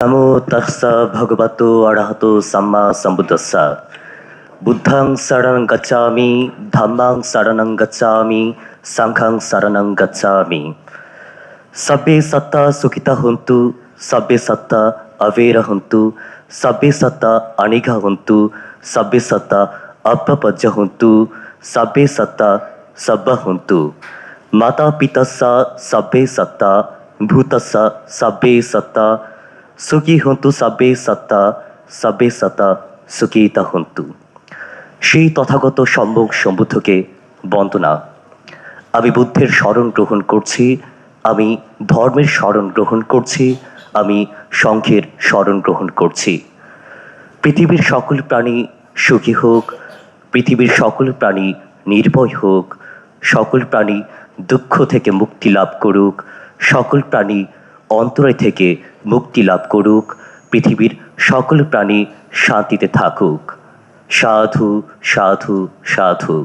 ನಮೋ ತಸ್ಸ ಭಗವತು ಅರಹತು ಸಮ್ಮ ಸಂಬುದ್ಧಸ್ಸ ಬುದ್ಧಂ ಶರಣಂ ಗಚ್ಚಾಮಿ ಧಮ್ಮಂ ಶರಣಂ ಗಚ್ಚಾಮಿ ಸಂಘಂ ಸರಣಂ ಗಚ್ಚಾಮಿ ಸಬ್ಬೆ ಸತ್ತ ಸುಖಿತ ಹೊಂತು ಸಬ್ಬೆ ಸತ್ತ ಅವೇರ ಹೊಂತು ಸಬ್ಬೆ ಸತ್ತ ಅಣಿಘ ಹೊಂತು ಸಬ್ಬೆ ಸತ್ತ ಅಪ್ಪಪಜ್ಜ ಹೊಂತು ಸಬ್ಬೆ ಸತ್ತ ಸಬ್ಬ ಹೊಂತು ಮಾತಾ ಪಿತಸ್ಸ ಸಬ್ಬೆ ಸತ್ತ ಭೂತಸ್ಸ ಸಬ್ಬೆ ಸತ್ತ সুখী হন্তু সব্বে সত্তা সব্বে সত্তা সুখীতা হন্তু। সেই তথাগত সম্যক সম্বুদ্ধকে বন্দনা। আমি বুদ্ধের স্মরণ গ্রহণ করছি, আমি ধর্মের স্মরণ গ্রহণ করছি, আমি সংঘের স্মরণ গ্রহণ করছি। পৃথিবীর সকল প্রাণী সুখী হোক, পৃথিবীর সকল প্রাণী নির্ভয় হোক, সকল প্রাণী দুঃখ থেকে মুক্তি লাভ করুক, সকল প্রাণী অন্তরায় থেকে মুক্তি লাভ করুক পৃথিবীর সকল প্রাণী শান্তিতে থাকুক। সাধু সাধু সাধু।